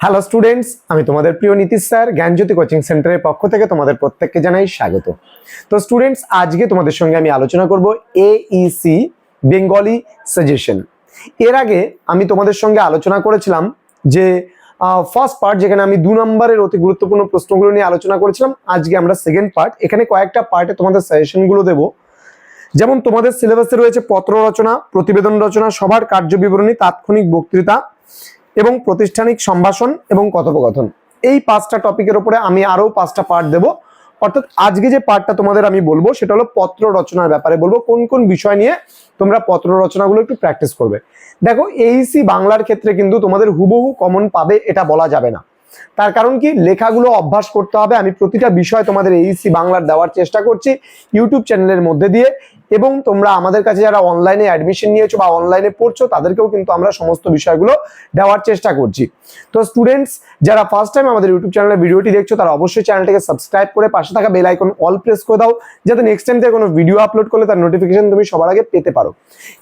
Hello students আমি তোমাদের প্রিয় নীতিশ স্যার, জ্ঞানজ্যোতি কোচিং সেন্টারের পক্ষ থেকে তোমাদের প্রত্যেককে জানাই স্বাগত। তো স্টুডেন্টস আজকে তোমাদের সঙ্গে আমি আলোচনা করব এইসি বেঙ্গলি সাজেশন এর আগে আমি তোমাদের সঙ্গে আলোচনা করেছিলাম যে ফার্স্ট পার্ট যেখানে আমি দু নম্বরের অতি গুরুত্বপূর্ণ প্রশ্নগুলো নিয়ে আলোচনা করেছিলাম, আজকে আমরা সেকেন্ড পার্ট এখানে কয়েকটা পার্টে তোমাদের সাজেশনগুলো দেবো। যেমন তোমাদের সিলেবাসে রয়েছে পত্র রচনা, প্রতিবেদন রচনা, সভার কার্য বিবরণী, তাৎক্ষণিক বক্তৃতা এবং প্রতিষ্ঠানিক সম্ভাষণ এবং কথোপকথন। এই পাঁচটা টপিকের উপরে আমি আরও পাঁচটা পার্ট দেব। অর্থাৎ আজকে যে পার্টটা তোমাদের আমি বলব, সেটা হলো পত্র রচনার ব্যাপারে। বলব কোন কোন বিষয় নিয়ে তোমরা পত্র রচনাগুলো একটু প্র্যাকটিস করবে। দেখো এইসি বাংলার ক্ষেত্রে কিন্তু তোমাদের হুবহু কমন পাবে, এটা বলা যাবে না। তার কারণ কি? লেখাগুলো অভ্যাস করতে হবে। আমি প্রতিটা বিষয় তোমাদের এইসি বাংলার দেওয়ার চেষ্টা করছি ইউটিউব চ্যানেলের মধ্যে দিয়ে এবং তোমরা আমাদের কাছে যারা অনলাইনে অ্যাডমিশন নিয়েছো বা অনলাইনে পড়ছো, তাদেরকেও কিন্তু আমরা সমস্ত বিষয়গুলো দেওয়ার চেষ্টা করছি। তো স্টুডেন্টস যারা ফার্স্ট টাইম আমাদের ইউটিউব চ্যানেলে ভিডিওটি দেখছ, তারা অবশ্যই চ্যানেলটাকে সাবস্ক্রাইব করে পাশে থাকা বেল আইকন অল প্রেস করে দাও, যাতে নেক্সট টাইম থেকে কোনো ভিডিও আপলোড করলে তার নোটিফিকেশন তুমি সবার আগে পেতে পারো।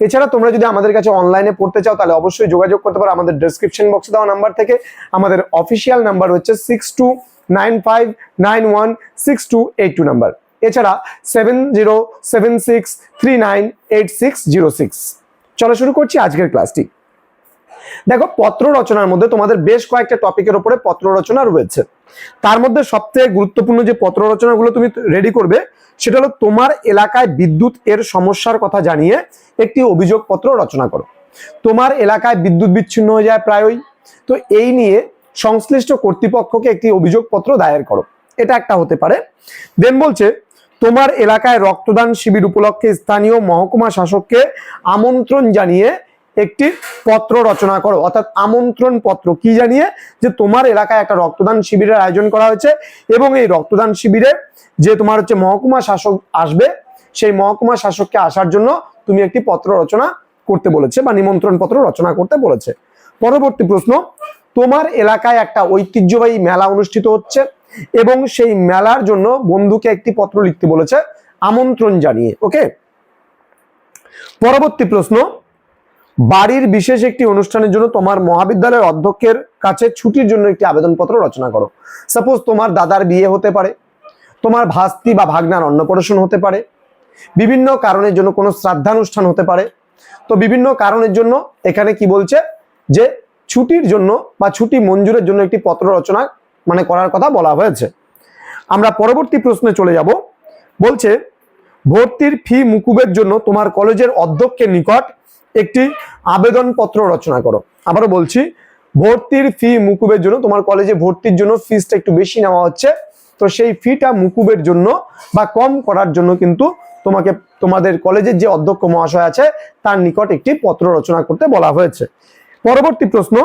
এছাড়া তোমরা যদি আমাদের কাছে অনলাইনে পড়তে চাও, তাহলে অবশ্যই যোগাযোগ করতে পারো। আমাদের ডেসক্রিপশন বক্সে দেওয়া নাম্বার থেকে আমাদের অফিসিয়াল নাম্বার হচ্ছে six two nine five nine one six two eight two number এছাড়া seven zero seven six three nine eight six zero six চলো শুরু করছি আজকের ক্লাসটি দেখো, পত্র রচনার মধ্যে তোমাদের বেশ কয়েকটা টপিকের উপরে পত্র রচনা রয়েছে। তার মধ্যে সবথেকে গুরুত্বপূর্ণ যে পত্র রচনাগুলো তুমি রেডি করবে, সেটা হলো তোমার এলাকায় বিদ্যুৎ এর সমস্যার কথা জানিয়ে একটি অভিযোগ পত্র রচনা করো। তোমার এলাকায় বিদ্যুৎ বিচ্ছিন্ন হয়ে যায় প্রায়ই। তো এই নিয়ে সংশ্লিষ্ট কর্তৃপক্ষকে একটি অভিযোগপত্র দায়ের করো। এটা একটা হতে পারে। দেন বলছে, তোমার এলাকায় রক্তদান শিবির উপলক্ষে স্থানীয় মহকুমা শাসককে আমন্ত্রণ জানিয়ে একটি পত্র রচনা করো। অর্থাৎ আমন্ত্রণ পত্র কি জানিয়ে? যে তোমার এলাকায় একটা রক্তদান শিবিরের আয়োজন করা হয়েছে এবং এই রক্তদান শিবিরে যে তোমার হচ্ছে মহকুমা শাসক আসবে, সেই মহকুমা শাসককে আসার জন্য তুমি একটি পত্র রচনা করতে বলেছে বা নিমন্ত্রণ পত্র রচনা করতে বলেছে। পরবর্তী প্রশ্ন তোমার এলাকায় একটা ঐতিহ্যবাহী মেলা অনুষ্ঠিত হচ্ছে এবং সেই মেলার জন্য বন্ধুকে একটি পত্র লিখতে বলেছে, আমন্ত্রণ জানিয়ে, ওকে? পরবর্তী প্রশ্ন, বাড়ির বিশেষ একটি অনুষ্ঠানের জন্য তোমার মহাবিদ্যালয়ের অধ্যক্ষের কাছে ছুটির জন্য একটি আবেদনপত্র রচনা করো। সাপোজ তোমার দাদার বিয়ে হতে পারে, তোমার ভাস্তি বা ভাগনার অন্নপ্রাশন হতে পারে, বিভিন্ন কারণের জন্য কোনো শ্রাদ্ধানুষ্ঠান হতে পারে, তো বিভিন্ন কারণের জন্য এখানে কি বলছে যে ছুটির জন্য বা ছুটি মঞ্জুরের জন্য একটি পত্র রচনা মানে করার কথা বলা হয়েছে। আমরা পরবর্তী প্রশ্নে চলে যাব। বলছে, ভর্তির ফি মুকুবের জন্য তোমার কলেজের অধ্যক্ষের নিকট একটি আবেদনপত্র রচনা করো। আবারও বলছি, ভর্তির ফি মুকুবের জন্য তোমার কলেজে ভর্তির জন্য ফিসটা একটু বেশি নেওয়া হচ্ছে। তো সেই ফিটা মুকুবের জন্য বা কম করার জন্য কিন্তু তোমাকে, তোমাদের কলেজের যে অধ্যক্ষ মহাশয় আছে, তার নিকট একটি পত্র রচনা করতে বলা হয়েছে। পরবর্তী প্রশ্ন,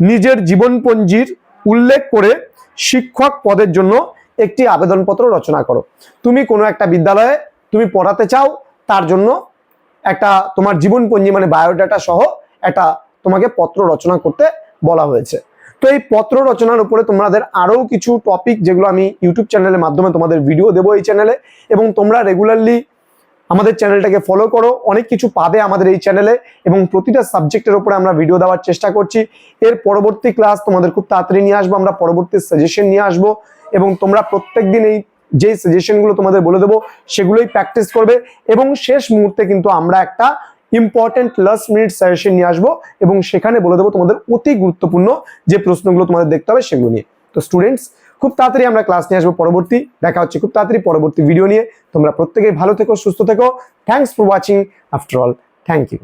নিজের জীবনপঞ্জির উল্লেখ করে শিক্ষক পদের জন্য একটি আবেদনপত্র রচনা করো। তুমি কোনো একটা বিদ্যালয়ে তুমি পড়াতে চাও, তার জন্য একটা তোমার জীবনপঞ্জি মানে বায়োডাটা সহ একটা তোমাকে পত্র রচনা করতে বলা হয়েছে। তো এই পত্র রচনার উপরে তোমাদের আরও কিছু টপিক যেগুলো আমি ইউটিউব চ্যানেলের মাধ্যমে তোমাদের ভিডিও দেবো এই চ্যানেলে এবং তোমরা রেগুলারলি আমাদের চ্যানেলটাকে ফলো করো। অনেক কিছু পাবে আমাদের এই চ্যানেলে এবং প্রতিটা সাবজেক্টের উপরে আমরা ভিডিও দেওয়ার চেষ্টা করছি। এর পরবর্তী ক্লাস তোমাদের খুব তাড়াতাড়ি নিয়ে আসব, আমরা পরবর্তী সাজেশন নিয়ে আসব এবং তোমরা প্রত্যেক দিন এই যে সাজেশনগুলো তোমাদের বলে দেবো, সেগুলোই প্র্যাকটিস করবে এবং শেষ মুহূর্তে কিন্তু আমরা একটা ইম্পর্টেন্ট লাস্ট মিনিট সাজেশন নিয়ে আসব এবং সেখানে বলে দেবো তোমাদের অতি গুরুত্বপূর্ণ যে প্রশ্নগুলো তোমাদের দেখতে হবে সেগুলো নিয়ে। তো স্টুডেন্টস খুব তাড়াতাড়ি আমরা ক্লাস নিয়ে আসব পরবর্তী। দেখা হচ্ছে খুব তাড়াতাড়ি পরবর্তী ভিডিও নিয়ে। তোমরা প্রত্যেকেই ভালো থেকো, সুস্থ থেকো। Thanks for watching after all thank you